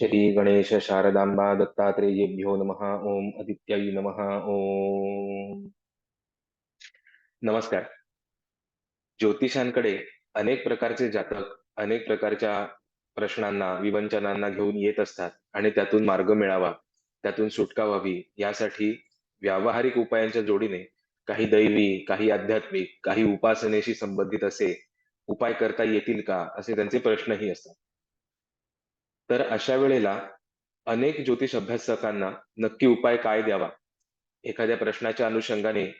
श्री गणेश शारदांबा दत्तात्रेयेभ्यो नमः। ओम आदित्याय नमः। ओम। नमस्कार। ज्योतिषांकडे अनेक प्रकारचे जातक अनेक प्रकारच्या प्रश्नांना विवंचनांना घेऊन येत असतात आणि त्यातून मार्ग मिळावा त्यातून सुटका व्हावी यासाठी व्यावहारिक उपायांच्या जोडीने काही दैवी काही आध्यात्मिक काही उपासनेशी संबंधित असे उपाय करता येतील का असे त्यांचे प्रश्नही असतात. तर अशा वेळेला अनेक ज्योतिष अभ्यासकांना नक्की उपाय काय द्यावा? एखाद्या प्रश्नाच्या अनुषंगाने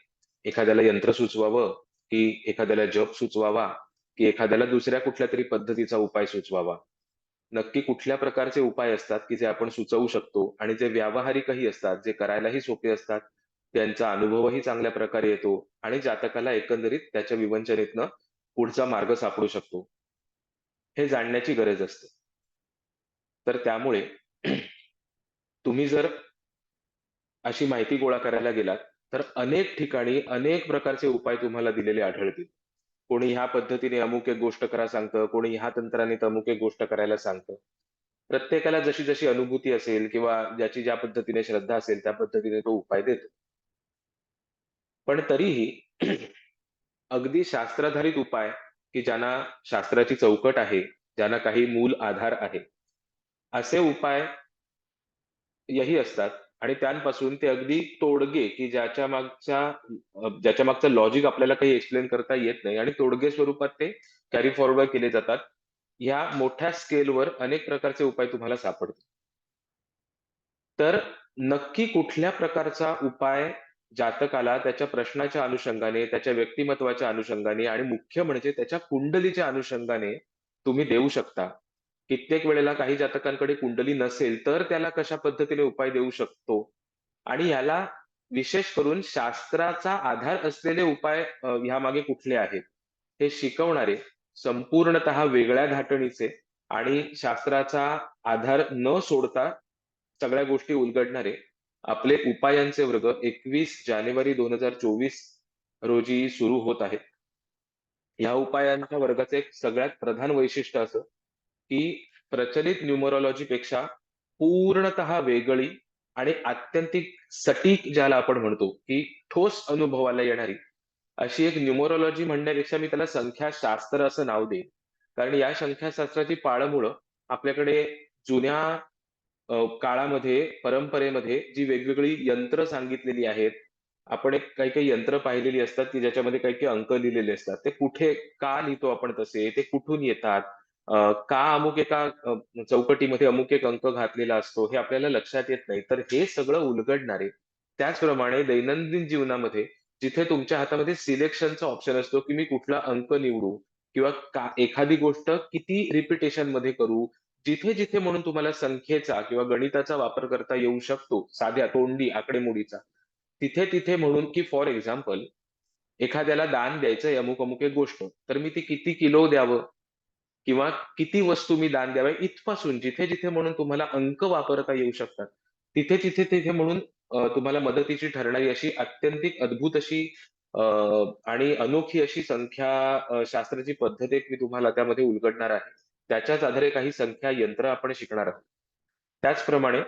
एखाद्याला यंत्र सुचवावं की एखाद्याला जप सुचवावा की एखाद्याला दुसऱ्या कुठल्या तरी पद्धतीचा उपाय सुचवावा? नक्की कुठल्या प्रकारचे उपाय असतात की जे आपण सुचवू शकतो आणि जे व्यावहारिकही असतात जे करायलाही सोपे असतात? त्यांचा अनुभवही चांगल्या प्रकारे येतो आणि जातकाला एकंदरीत त्याच्या विवंचनेतनं पुढचा मार्ग सापडू शकतो. हे जाणण्याची गरज असते. तर त्यामुळे तुम्ही जर अशी माहिती गोळा करायला गेलात तर अनेक ठिकाणी अनेक प्रकारचे उपाय तुम्हाला दिलेले आढळतील. कोणी ह्या पद्धतीने अमुक एक गोष्ट करा सांगतं कोणी ह्या तंत्राने अमुक एक गोष्ट करायला सांगतं. प्रत्येकाला जशी जशी अनुभूती असेल किंवा ज्याची ज्या पद्धतीने श्रद्धा असेल त्या पद्धतीने तो उपाय देतो. पण तरीही अगदी शास्त्राधारित उपाय की ज्यांना शास्त्राची चौकट आहे ज्यांना काही मूल आधार आहे असे उपाय यही असतात. आणि त्यांपासून ते अगदी तोडगे की ज्याच्या मागच्या ज्याच्या मागचं लॉजिक आपल्याला काही एक्सप्लेन करता येत नाही आणि तोडगे स्वरूपात ते कॅरी फॉरवर्ड केले जातात. ह्या मोठ्या स्केलवर अनेक प्रकारचे उपाय तुम्हाला सापडतील. तर नक्की कुठल्या प्रकारचा उपाय जातकाला त्याच्या प्रश्नाच्या अनुषंगाने त्याच्या व्यक्तिमत्वाच्या अनुषंगाने आणि मुख्य म्हणजे त्याच्या कुंडलीच्या अनुषंगाने तुम्ही देऊ शकता? कित्येक वेळेला काही जातकांकडे कुंडली नसेल तर त्याला कशा पद्धतीने उपाय देऊ शकतो? आणि याला विशेष करून शास्त्राचा आधार असलेले उपाय ह्या मागे कुठले आहेत? हे शिकवणारे संपूर्णतः वेगळ्या धाटणीचे आणि शास्त्राचा आधार न सोडता सगळ्या गोष्टी उलगडणारे आपले उपायांचे वर्ग एकवीस जानेवारी दोन हजार चोवीस रोजी सुरू होत आहेत. या उपायांच्या वर्गाचे एक सगळ्यात प्रधान वैशिष्ट्य असं की प्रचलित न्यूमरॉलॉजीपेक्षा पूर्णतः वेगळी आणि आत्यंतिक सटीक ज्याला आपण म्हणतो की ठोस अनुभवाला येणारी. अशी एक न्यूमरोलॉजी म्हणण्यापेक्षा मी त्याला संख्याशास्त्र असं नाव देईन. कारण या संख्याशास्त्राची पाळमुळं आपल्याकडे जुन्या काळामध्ये परंपरेमध्ये जी वेगवेगळी यंत्र सांगितलेली आहेत आपण एक काही काही यंत्र पाहिलेली असतात की ज्याच्यामध्ये काही काही अंक लिहिलेले असतात. ते कुठे का लिहितो आपण तसे? ते कुठून येतात? का अमुक एका चौकटीमध्ये अमुक एक अंक घातलेला असतो हे आपल्याला लक्षात येत नाही. तर हे सगळं उलगडणारे त्याचप्रमाणे दैनंदिन जीवनामध्ये जिथे तुमच्या हातामध्ये सिलेक्शनचा ऑप्शन असतो की मी कुठला अंक निवडू किंवा का एखादी गोष्ट किती रिपिटेशनमध्ये करू जिथे जिथे म्हणून तुम्हाला संख्येचा किंवा गणिताचा वापर करता येऊ शकतो साध्या तोंडी आकडेमोडीचा तिथे तिथे म्हणून की फॉर एक्झाम्पल एखाद्याला दान द्यायचंय अमुक अमुक एक गोष्ट तर मी ती किती किलो द्यावं? किंवा किती वस्तू मी दान द्याव्या इथपासून जिथे जिथे म्हणून तुम्हाला अंक वापरता येऊ शकतात तिथे तिथे तिथे म्हणून तुम्हाला मदतीची ठरणारी अशी अत्यंतिक अद्भुत अशी आणि अनोखी अशी संख्या शास्त्राची पद्धत एक मी तुम्हाला त्यामध्ये उलगडणार आहे. त्याच्याच आधारे काही संख्या यंत्र आपण शिकणार आहोत. त्याचप्रमाणे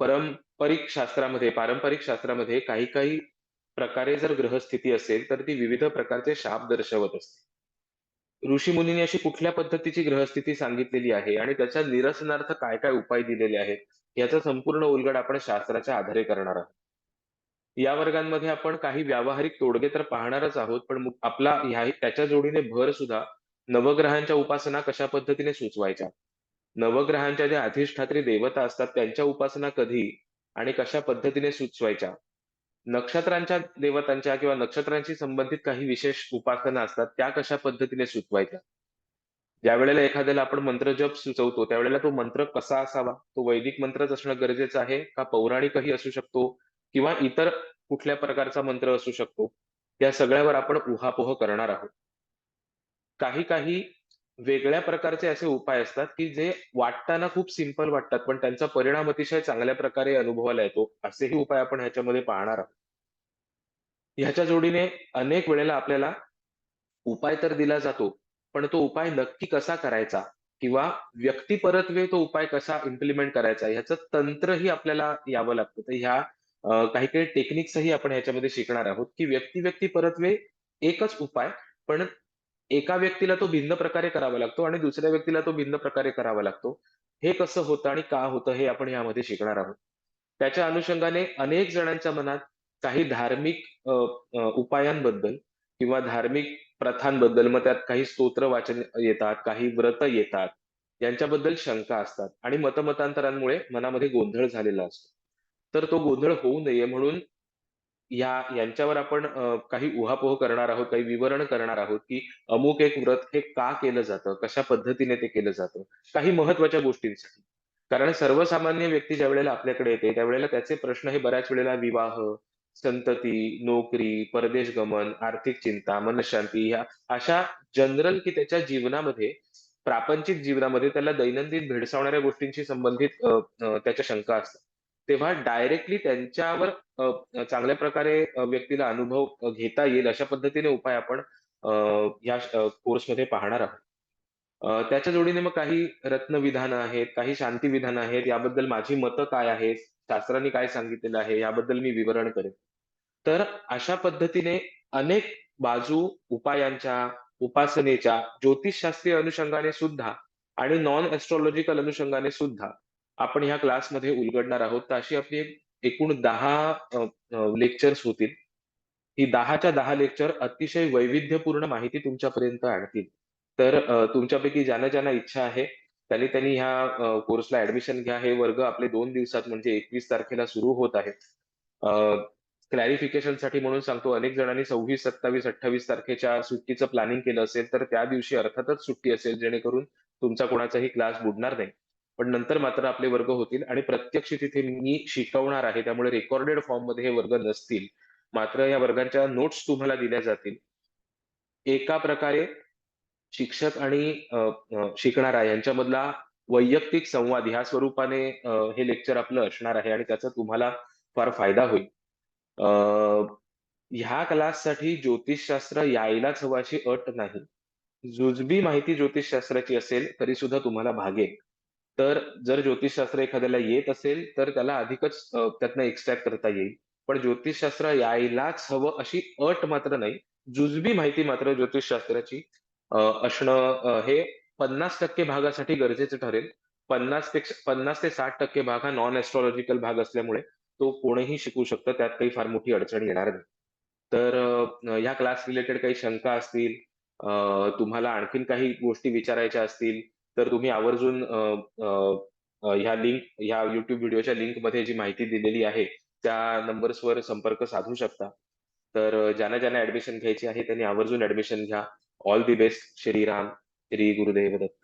पारंपरिक शास्त्रामध्ये पारंपरिक शास्त्रामध्ये काही काही प्रकारे जर ग्रहस्थिती असेल तर ती विविध प्रकारचे शाप दर्शवत असते. ऋषीमुनींनी अशी कुठल्या पद्धतीची ग्रहस्थिती सांगितलेली आहे? आणि त्याच्या निरसनार्थ काय काय उपाय दिलेले आहेत? याचा संपूर्ण उलगड आपण शास्त्राच्या आधारे करणार आहोत. या वर्गांमध्ये आपण काही व्यावहारिक तोडगे तर पाहणारच आहोत पण आपला ह्या त्याच्या जोडीने भर सुद्धा नवग्रहांच्या उपासना कशा पद्धतीने सुचवायच्या? नवग्रहांच्या ज्या अधिष्ठात्री देवता असतात त्यांच्या उपासना कधी आणि कशा पद्धतीने सुचवायच्या? नक्षत्रांच्या देवतांच्या किंवा नक्षत्रांशी संबंधित काही विशेष उपासना असतात त्या कशा पद्धतीने सुचवायच्या? ज्या वेळेला एखाद्याला आपण मंत्र जप सुचवतो त्यावेळेला तो मंत्र कसा असावा? तो वैदिक मंत्रच असणं गरजेचं आहे का पौराणिकही असू शकतो किंवा इतर कुठल्या प्रकारचा मंत्र असू शकतो? या सगळ्यावर आपण उहापोह करणार आहोत. काही काही वेगळ्या प्रकारचे असे उपाय असतात की जे वाटताना खूप सिंपल वाटतात पण त्यांचा परिणाम अतिशय चांगल्या प्रकारे अनुभवायला येतो असेही उपाय आपण ह्याच्यामध्ये पाहणार आहोत ह्याच्या जोडीने अनेक वेळेला आपल्याला उपाय तर दिला जातो पण तो उपाय नक्की कसा करायचा किंवा व्यक्तिपरत्वे तो उपाय कसा इम्प्लिमेंट करायचा ह्याचं तंत्रही आपल्याला यावं लागतं. तर ह्या अ, काही-काही टेक्निक्सही आपण ह्याच्यामध्ये शिकणार आहोत, की व्यक्ती व्यक्तीपरत्वे एकच उपाय, पण एका व्यक्तीला तो भिन्न प्रकारे करावा लागतो आणि दुसऱ्या व्यक्तीला तो भिन्न प्रकारे करावा लागतो. हे कसं होतं आणि का होतं हे आपण यामध्ये शिकणार आहोत. त्याच्या अनुषंगाने अनेक जणांच्या मनात काही धार्मिक अ, अ, उपायांबद्दल किंवा धार्मिक प्रथांबद्दल मग त्यात काही स्तोत्र वाचन येतात, काही व्रत येतात, यांच्याबद्दल शंका असतात आणि मतमतांतरांमुळे मनामध्ये गोंधळ झालेला असतो. तर तो गोंधळ होऊ नये म्हणून या यांच्यावर आपण अ, काही उहापोह करणार आहोत, काही विवरण करणार आहोत, की अमुक एक व्रत हे का केलं जातं? कशा पद्धतीने ते केलं जातं? काही महत्त्वाच्या गोष्टींसाठी. कारण सर्वसामान्य व्यक्ती ज्यावेळेला आपल्याकडे येते, त्यावेळेला त्याचे प्रश्न हे बऱ्याच वेळेला विवाह, संतती, नोकरी, परदेश गमन, आर्थिक चिंता, मनःशांती ह्या अशा जनरल की त्याच्या जीवनामध्ये प्रापंचिक जीवनामध्ये त्याला दैनंदिन भेडसावणाऱ्या गोष्टींशी संबंधित अ, अ, त्याच्या शंका असतात. तेव्हा डायरेक्टली त्यांच्यावर अ, चांगल्या प्रकारे अ, व्यक्तीला अनुभव अ, घेता येईल अशा पद्धतीने उपाय आपण अ, या अ, कोर्समध्ये पाहणार आहोत. अ, त्याच्या जोडीने मग काही रत्नविधानं आहेत, काही शांतिविधानं आहेत. याबद्दल माझी मतं काय आहेत, शास्त्रांनी काय सांगितलेलं आहे, याबद्दल मी विवरण करेन. तर अशा पद्धतीने अनेक बाजू उपायांच्या, उपासनेच्या, ज्योतिषशास्त्रीय अनुषंगाने सुद्धा आणि नॉन एस्ट्रोलॉजिकल अनुषंगाने सुद्धा आपण ह्या क्लासमध्ये उलगडणार आहोत. तर अशी आपली एक एकूण दहा लेक्चर्स होतील. ही 10च्या 10 लेक्चर अतिशय वैविध्यपूर्ण माहिती तुमच्यापर्यंत आणतील. तर तुमच्यापैकी ज्यांना-ज्यांना इच्छा आहे, त्यांनी-त्यांनी ह्या कोर्सला ऍडमिशन घ्या. हे वर्ग आपले दोन दिवसात म्हणजे 21 तारखेला सुरू होत आहेत. क्लॅरिफिकेशनसाठी म्हणून सांगतो, अनेक जणांनी 26, 27, 28 तारखेच्या सुट्टीचं प्लॅनिंग केलं असेल, तर त्या दिवशी अर्थातच सुट्टी असेल, जेणेकरून तुमचा कोणाचाही क्लास बुडणार नाही. पण नंतर मात्र आपले वर्ग होतील आणि प्रत्यक्ष तिथे मी शिकवणार आहे. त्यामुळे रेकॉर्डेड फॉर्ममध्ये हे वर्ग नसतील. मात्र या वर्गांच्या नोट्स तुम्हाला दिल्या जातील. एका प्रकारे शिक्षक आणि शिकणारा यांच्यामधला वैयक्तिक संवाद ह्या स्वरूपाने हे लेक्चर आपलं असणार आहे आणि त्याचा तुम्हाला फार फायदा होईल. ह्या क्लाससाठी ज्योतिषशास्त्र यायलाच हवं अट नाही. जुजबी माहिती ज्योतिषशास्त्राची असेल, तरी सुद्धा तुम्हाला भागेल. तर जर ज्योतिषशास्त्र एखाद्याला येत असेल, तर त्याला अधिकच अ, त्यातनं एक्स्ट्रॅक्ट करता येईल. पण ज्योतिषशास्त्र यायलाच हवं अशी अट मात्र नाही. जुजबी माहिती मात्र ज्योतिषशास्त्राची अ, असणं अ, हे 50% भागासाठी गरजेचं ठरेल. 50 पेक्षा 50 ते 60% भाग हा नॉन एस्ट्रोलॉजिकल भाग असल्यामुळे तो कोणीही शिकू शकतं. त्यात काही फार मोठी अडचण येणार नाही. तर अ, ह्या क्लास रिलेटेड काही शंका असतील, अ, तुम्हाला आणखीन काही गोष्टी विचारायच्या असतील, तर तुम्ही आवर्जून ह्या लिंक ह्या युट्यूब व्हिडिओच्या लिंकमध्ये जी माहिती दिलेली आहे, त्या नंबर्सवर संपर्क साधू शकता. तर ज्यांना-ज्यांना ऍडमिशन घ्यायची आहे, त्यांनी आवर्जून ऍडमिशन घ्या. All the best. Shriram. Shri Gurudev Datta.